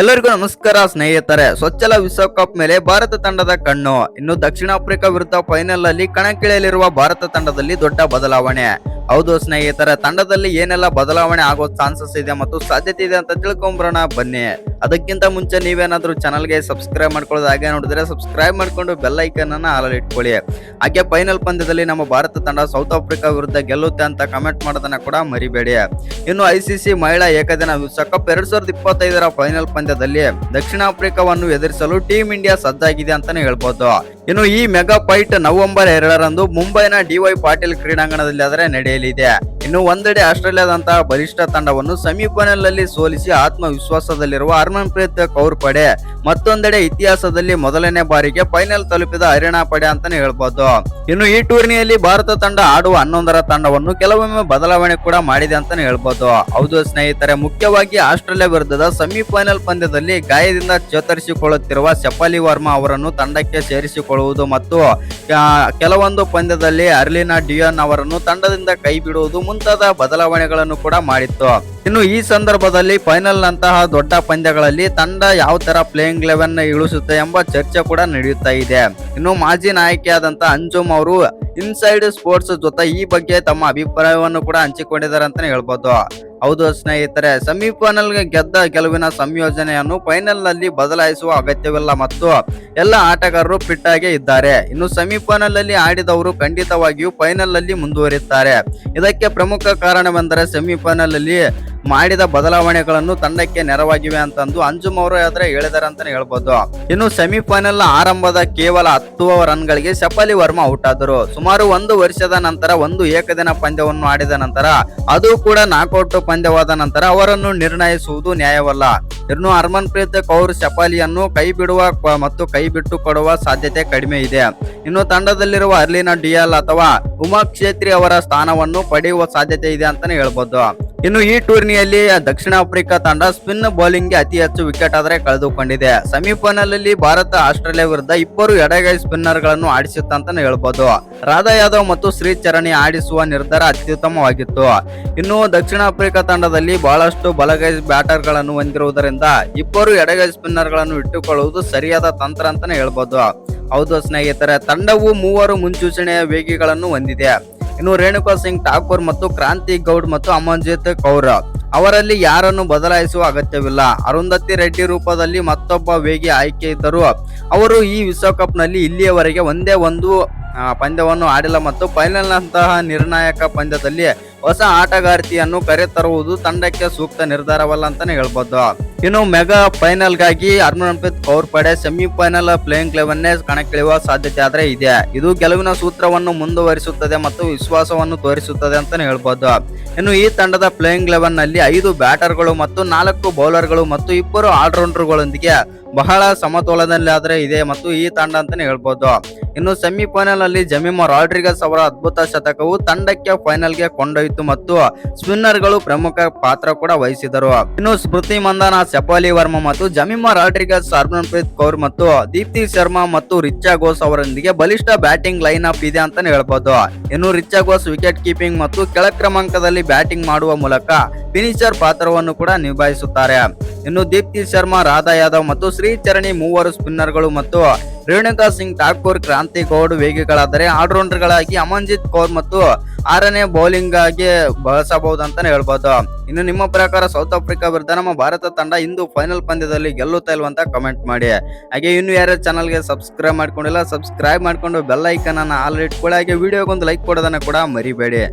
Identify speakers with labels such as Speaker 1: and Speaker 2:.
Speaker 1: ಎಲ್ಲರಿಗೂ ನಮಸ್ಕಾರ ಸ್ನೇಹಿತರೆ. ಸ್ವಚ್ಛಲ ವಿಶ್ವಕಪ್ ಮೇಲೆ ಭಾರತ ತಂಡದ ಕಣ್ಣು. ಇನ್ನು ದಕ್ಷಿಣ ಆಫ್ರಿಕಾ ವಿರುದ್ಧ ಫೈನಲ್ ಅಲ್ಲಿ ಕಣಕ್ಕಿಳಿಯಲಿರುವ ಭಾರತ ತಂಡದಲ್ಲಿ ದೊಡ್ಡ ಬದಲಾವಣೆ. ಹೌದು ಸ್ನೇಹಿತರೆ, ತಂಡದಲ್ಲಿ ಏನೆಲ್ಲ ಬದಲಾವಣೆ ಆಗೋ ಚಾನ್ಸಸ್ ಇದೆ ಮತ್ತು ಸಾಧ್ಯತೆ ಇದೆ ಅಂತ ತಿಳ್ಕೊಂಬರೋಣ, ಬನ್ನಿ. ಅದಕ್ಕಿಂತ ಮುಂಚೆ ನೀವೇನಾದ್ರೂ ಚಾನಲ್ಗೆ ಸಬ್ಸ್ಕ್ರೈಬ್ ಮಾಡ್ಕೊಳ್ಳೋದು ಹಾಗೆ ನೋಡಿದ್ರೆ ಸಬ್ಸ್ಕ್ರೈಬ್ ಮಾಡ್ಕೊಂಡು ಬೆಲ್ ಐಕನ್ ಅನ್ನ ಹಾಲಲ್ಲಿ ಇಟ್ಕೊಳ್ಳಿ. ಹಾಗೆ ಫೈನಲ್ ಪಂದ್ಯದಲ್ಲಿ ನಮ್ಮ ಭಾರತ ತಂಡ ಸೌತ್ ಆಫ್ರಿಕಾ ವಿರುದ್ಧ ಗೆಲ್ಲುತ್ತೆ ಅಂತ ಕಮೆಂಟ್ ಮಾಡೋದನ್ನ ಕೂಡ ಮರಿಬೇಡಿ. ಇನ್ನು ಐಸಿಸಿ ಮಹಿಳಾ ಏಕದಿನ ವಿಶ್ವಕಪ್ ಎರಡ್ ಸಾವಿರದ ಇಪ್ಪತ್ತೈದರ ಫೈನಲ್ ಪಂದ್ಯದಲ್ಲಿ ದಕ್ಷಿಣ ಆಫ್ರಿಕಾವನ್ನು ಎದುರಿಸಲು ಟೀಮ್ ಇಂಡಿಯಾ ಸಜ್ಜಾಗಿದೆ ಅಂತಾನೆ ಹೇಳ್ಬೋದು. ಇನ್ನು ಈ ಮೆಗಾ ಫೈಟ್ ನವೆಂಬರ್ ಎರಡರಂದು ಮುಂಬೈನ ಡಿವೈ ಪಾಟೀಲ್ ಕ್ರೀಡಾಂಗಣದಲ್ಲಿ ಆದರೆ ನಡೆಯಲಿದೆ. ಇನ್ನು ಒಂದೆಡೆ ಆಸ್ಟ್ರೇಲಿಯಾದಂತಹ ಬಲಿಷ್ಠ ತಂಡವನ್ನು ಸೆಮಿಫೈನಲ್ನಲ್ಲಿ ಸೋಲಿಸಿ ಆತ್ಮವಿಶ್ವಾಸದಲ್ಲಿರುವ ಹರ್ಮನ್ಪ್ರೀತ್ ಕೌರ್ ಪಡೆ. ಮತ್ತೊಂದೆಡೆ ಇತಿಹಾಸದಲ್ಲಿ ಮೊದಲನೇ ಬಾರಿಗೆ ಫೈನಲ್ ತಲುಪಿದ ಹರಿಯಾಣ ಪಡೆ ಅಂತಾನೆ ಹೇಳ್ಬೋದು. ಇನ್ನು ಈ ಟೂರ್ನಿಯಲ್ಲಿ ಭಾರತ ತಂಡ ಆಡುವ ಹನ್ನೊಂದರ ತಂಡವನ್ನು ಕೆಲವೊಮ್ಮೆ ಬದಲಾವಣೆ ಕೂಡ ಮಾಡಿದೆ ಅಂತಾನೆ ಹೇಳ್ಬೋದು. ಹೌದು ಸ್ನೇಹಿತರೆ, ಮುಖ್ಯವಾಗಿ ಆಸ್ಟ್ರೇಲಿಯಾ ವಿರುದ್ಧದ ಸೆಮಿಫೈನಲ್ ಪಂದ್ಯದಲ್ಲಿ ಗಾಯದಿಂದ ಚೇತರಿಸಿಕೊಳ್ಳುತ್ತಿರುವ ಶಪಾಲಿ ವರ್ಮಾ ಅವರನ್ನು ತಂಡಕ್ಕೆ ಸೇರಿಸಿಕೊಳ್ಳುವುದು ಮತ್ತು ಕೆಲವೊಂದು ಪಂದ್ಯದಲ್ಲಿ ಅರ್ಲಿನಾ ಡಿಯನ್ ಅವರನ್ನು ತಂಡದಿಂದ ಕೈ ಬಿಡುವುದು ಮುಂತಾದ ಬದಲಾವಣೆಗಳನ್ನು ಕೂಡ ಮಾಡಿತ್ತು. ಇನ್ನು ಈ ಸಂದರ್ಭದಲ್ಲಿ ಫೈನಲ್ ನಂತಹ ದೊಡ್ಡ ಪಂದ್ಯಗಳಲ್ಲಿ ತಂಡ ಯಾವ ತರ ಪ್ಲೇಯಿಂಗ್ ಲೆವೆನ್ ಇಳಿಸುತ್ತೆ ಎಂಬ ಚರ್ಚೆ ಕೂಡ ನಡೆಯುತ್ತಾ ಇದೆ. ಇನ್ನು ಮಾಜಿ ನಾಯಕಿಯಾದಂತ ಅಂಜುಮ್ ಅವರು ಇನ್ಸೈಡ್ ಸ್ಪೋರ್ಟ್ಸ್ ಜೊತೆ ಈ ಬಗ್ಗೆ ತಮ್ಮ ಅಭಿಪ್ರಾಯವನ್ನು ಕೂಡ ಹಂಚಿಕೊಂಡಿದ್ದಾರೆ ಅಂತಾನೆ ಹೇಳ್ಬೋದು. ಹೌದು ಸ್ನೇಹಿತರೆ ಸೆಮಿಫೈನಲ್ ಗೆದ್ದ ಗೆಲುವಿನ ಸಂಯೋಜನೆಯನ್ನು ಫೈನಲ್ನಲ್ಲಿ ಬದಲಾಯಿಸುವ ಅಗತ್ಯವಿಲ್ಲ ಮತ್ತು ಎಲ್ಲ ಆಟಗಾರರು ಫಿಟ್ ಆಗೇ ಇದ್ದಾರೆ. ಇನ್ನು ಸೆಮಿಫೈನಲ್ ಅಲ್ಲಿ ಆಡಿದವರು ಖಂಡಿತವಾಗಿಯೂ ಫೈನಲ್ ಅಲ್ಲಿ ಮುಂದುವರಿಯುತ್ತಾರೆ. ಇದಕ್ಕೆ ಪ್ರಮುಖ ಕಾರಣವೆಂದರೆ ಸೆಮಿಫೈನಲ್ ಅಲ್ಲಿ ಮಾಡಿದ ಬದಲಾವಣೆಗಳನ್ನು ತಂಡಕ್ಕೆ ನೆರವಾಗಿವೆ ಅಂತಂದು ಅಂಜುಮ್ ಅವರು ಆದ್ರೆ ಹೇಳಿದಾರೆ ಅಂತಾನೆ ಹೇಳ್ಬೋದು. ಇನ್ನು ಸೆಮಿಫೈನಲ್ ಆರಂಭದ ಕೇವಲ ಹತ್ತು ರನ್ಗಳಿಗೆ ಶಪಾಲಿ ವರ್ಮಾ ಔಟ್ ಆದರು ಸುಮಾರು ಒಂದು ವರ್ಷದ ನಂತರ ಒಂದು ಏಕದಿನ ಪಂದ್ಯವನ್ನು ಆಡಿದ ನಂತರ ಅದು ಕೂಡ ನಾಕೌಟ್ ಪಂದ್ಯವಾದ ನಂತರ ಅವರನ್ನು ನಿರ್ಣಯಿಸುವುದು ನ್ಯಾಯವಲ್ಲ. ಇನ್ನು ಹರ್ಮನ್ ಪ್ರೀತ್ ಕೌರ್ ಶಪಾಲಿಯನ್ನು ಕೈ ಬಿಡುವ ಮತ್ತು ಕೈ ಬಿಟ್ಟು ಕೊಡುವ ಸಾಧ್ಯತೆ ಕಡಿಮೆ ಇದೆ. ಇನ್ನು ತಂಡದಲ್ಲಿರುವ ಅರ್ಲಿನ ಡಿಯಲ್ ಅಥವಾ ಉಮಾ ಕ್ಷೇತ್ರಿ ಅವರ ಸ್ಥಾನವನ್ನು ಪಡೆಯುವ ಸಾಧ್ಯತೆ ಇದೆ ಅಂತಾನೆ ಹೇಳ್ಬೋದು. ಇನ್ನು ಈ ಟೂರ್ನಿಯಲ್ಲಿ ದಕ್ಷಿಣ ಆಫ್ರಿಕಾ ತಂಡ ಸ್ಪಿನ್ ಬೌಲಿಂಗ್ಗೆ ಅತಿ ಹೆಚ್ಚು ವಿಕೆಟ್ ಆದರೆ ಕಳೆದುಕೊಂಡಿದೆ. ಸೆಮಿಫೈನಲ್ ಅಲ್ಲಿ ಭಾರತ ಆಸ್ಟ್ರೇಲಿಯಾ ವಿರುದ್ಧ ಇಬ್ಬರು ಎಡಗೈ ಸ್ಪಿನ್ನರ್ಗಳನ್ನು ಅಂತ ಹೇಳ್ಬೋದು. ರಾಧಾ ಯಾದವ್ ಮತ್ತು ಶ್ರೀ ಚರಣಿ ಆಡಿಸುವ ನಿರ್ಧಾರ ಅತ್ಯುತ್ತಮವಾಗಿತ್ತು. ಇನ್ನು ದಕ್ಷಿಣ ಆಫ್ರಿಕಾ ತಂಡದಲ್ಲಿ ಬಹಳಷ್ಟು ಬಲಗೈ ಬ್ಯಾಟರ್ಗಳನ್ನು ಹೊಂದಿರುವುದರಿಂದ ಇಬ್ಬರು ಎಡಗೈ ಸ್ಪಿನ್ನರ್ಗಳನ್ನು ಇಟ್ಟುಕೊಳ್ಳುವುದು ಸರಿಯಾದ ತಂತ್ರ ಅಂತಾನೆ ಹೇಳ್ಬೋದು. ಹೌದು ಸ್ನೇಹಿತರೆ, ತಂಡವು ಮೂವರು ಮುನ್ಸೂಚನೆಯ ವೇಗಿಗಳನ್ನು ಹೊಂದಿದೆ. ಇನ್ನು ರೇಣುಕಾ ಸಿಂಗ್ ಠಾಕೂರ್ ಮತ್ತು ಕ್ರಾಂತಿ ಗೌಡ್ ಮತ್ತು ಅಮನ್ಜಿತ್ ಕೌರ್. ಅವರಲ್ಲಿ ಯಾರನ್ನು ಬದಲಾಯಿಸುವ ಅಗತ್ಯವಿಲ್ಲ. ಅರುಂಧತಿ ರೆಡ್ಡಿ ರೂಪದಲ್ಲಿ ಮತ್ತೊಬ್ಬ ವೇಗಿ ಆಯ್ಕೆ ಇದ್ದರು ಅವರು ಈ ವಿಶ್ವಕಪ್ನಲ್ಲಿ ಇಲ್ಲಿಯವರೆಗೆ ಒಂದೇ ಒಂದು ಪಂದ್ಯವನ್ನು ಆಡಿಲ್ಲ ಮತ್ತು ಫೈನಲ್ ನಂತಹ ನಿರ್ಣಾಯಕ ಪಂದ್ಯದಲ್ಲಿ ಹೊಸ ಆಟಗಾರ್ತಿಯನ್ನು ಕರೆತರುವುದು ತಂಡಕ್ಕೆ ಸೂಕ್ತ ನಿರ್ಧಾರವಲ್ಲ ಅಂತಾನೆ ಹೇಳ್ಬೋದು. ಇನ್ನು ಮೆಗಾ ಫೈನಲ್ಗಾಗಿ ಹರ್ಮನ್ಪ್ರೀತ್ ಕೌರ್ ಪಡೆ ಸೆಮಿಫೈನಲ್ ಪ್ಲೇಯಿಂಗ್ ಲೆವೆನ್ನೇ ಕಣಕ್ಕಿಳಿಯುವ ಸಾಧ್ಯತೆ ಆದರೆ ಇದೆ. ಇದು ಗೆಲುವಿನ ಸೂತ್ರವನ್ನು ಮುಂದುವರಿಸುತ್ತದೆ ಮತ್ತು ವಿಶ್ವಾಸವನ್ನು ತೋರಿಸುತ್ತದೆ ಅಂತಾನೆ ಹೇಳ್ಬೋದು. ಇನ್ನು ಈ ತಂಡದ ಪ್ಲೇಯಿಂಗ್ ಲೆವೆನ್ನಲ್ಲಿ ಐದು ಬ್ಯಾಟರ್ಗಳು ಮತ್ತು ನಾಲ್ಕು ಬೌಲರ್ಗಳು ಮತ್ತು ಇಬ್ಬರು ಆಲ್ರೌಂಡರ್ಗಳೊಂದಿಗೆ ಬಹಳ ಸಮತೋಲನದಲ್ಲಿ ಆದ್ರೆ ಇದೆ ಮತ್ತು ಈ ತಂಡ ಅಂತಾನೆ ಹೇಳ್ಬೋದು. ಇನ್ನು ಸೆಮಿಫೈನಲ್ ಅಲ್ಲಿ ಜಮೀಮಾ ರಾಡ್ರಿಗಸ್ ಅವರ ಅದ್ಭುತ ಶತಕವು ತಂಡಕ್ಕೆ ಫೈನಲ್ಗೆ ಕೊಂಡೊಯ್ತು ಮತ್ತು ಸ್ಪಿನ್ನರ್ಗಳು ಪ್ರಮುಖ ಪಾತ್ರ ಕೂಡ ವಹಿಸಿದರು. ಇನ್ನು ಸ್ಮೃತಿ ಮಂದನ ಶಪಾಲಿ ವರ್ಮಾ ಮತ್ತು ಜಮಿಮಾ ರಾಡ್ರಿಗಸ್ ಹರ್ಮನ್ಪ್ರೀತ್ ಕೌರ್ ಮತ್ತು ದೀಪ್ತಿ ಶರ್ಮಾ ಮತ್ತು ರಿಚಾ ಘೋಸ್ ಅವರೊಂದಿಗೆ ಬಲಿಷ್ಠ ಬ್ಯಾಟಿಂಗ್ ಲೈನ್ ಅಪ್ ಇದೆ ಅಂತಾನೆ ಹೇಳ್ಬೋದು. ಇನ್ನು ರಿಚಾ ಘೋಸ್ ವಿಕೆಟ್ ಕೀಪಿಂಗ್ ಮತ್ತು ಕೆಳ ಕ್ರಮಾಂಕದಲ್ಲಿ ಬ್ಯಾಟಿಂಗ್ ಮಾಡುವ ಮೂಲಕ ಫಿನಿಶರ್ ಪಾತ್ರವನ್ನು ಕೂಡ ನಿಭಾಯಿಸುತ್ತಾರೆ. ಇನ್ನು ದೀಪ್ತಿ ಶರ್ಮಾ, ರಾಧಾ ಯಾದವ್ ಮತ್ತು ಶ್ರೀಚರಣಿ ಮೂವರು ಸ್ಪಿನ್ನರ್ಗಳು ಮತ್ತು ರೇಣುಕಾ ಸಿಂಗ್ ಠಾಕೂರ್, ಕ್ರಾಂತಿ ಗೌಡ್ ವೇಗಿಗಳಾದರೆ ಆಲ್ರೌಂಡರ್ಗಳಾಗಿ ಅಮನ್ಜಿತ್ ಕೌರ್ ಮತ್ತು ಆರನೇ ಬೌಲಿಂಗ್ ಆಗಿ ಬಳಸಬಹುದು ಅಂತಾನೆ ಹೇಳ್ಬೋದು. ಇನ್ನು ನಿಮ್ಮ ಪ್ರಕಾರ ಸೌತ್ ಆಫ್ರಿಕಾ ವಿರುದ್ಧ ನಮ್ಮ ಭಾರತ ತಂಡ ಇಂದು ಫೈನಲ್ ಪಂದ್ಯದಲ್ಲಿ ಗೆಲ್ಲುತ್ತಾ ಇಲ್ವಂತ ಕಮೆಂಟ್ ಮಾಡಿ. ಹಾಗೆ ಇನ್ನು ಯಾರ್ಯಾರು ಚಾನಲ್ಗೆ ಸಬ್ಸ್ಕ್ರೈಬ್ ಮಾಡ್ಕೊಂಡಿಲ್ಲ ಸಬ್ಸ್ಕ್ರೈಬ್ ಮಾಡ್ಕೊಂಡು ಬೆಲ್ ಐಕನ್ ಅನ್ನ ಆಲ್ ಇಟ್ಕೊಳ್ಳಿ. ಹಾಗೆ ವಿಡಿಯೋಗೊಂದು ಲೈಕ್ ಕೊಡೋದನ್ನ ಕೂಡ ಮರಿಬೇಡಿ.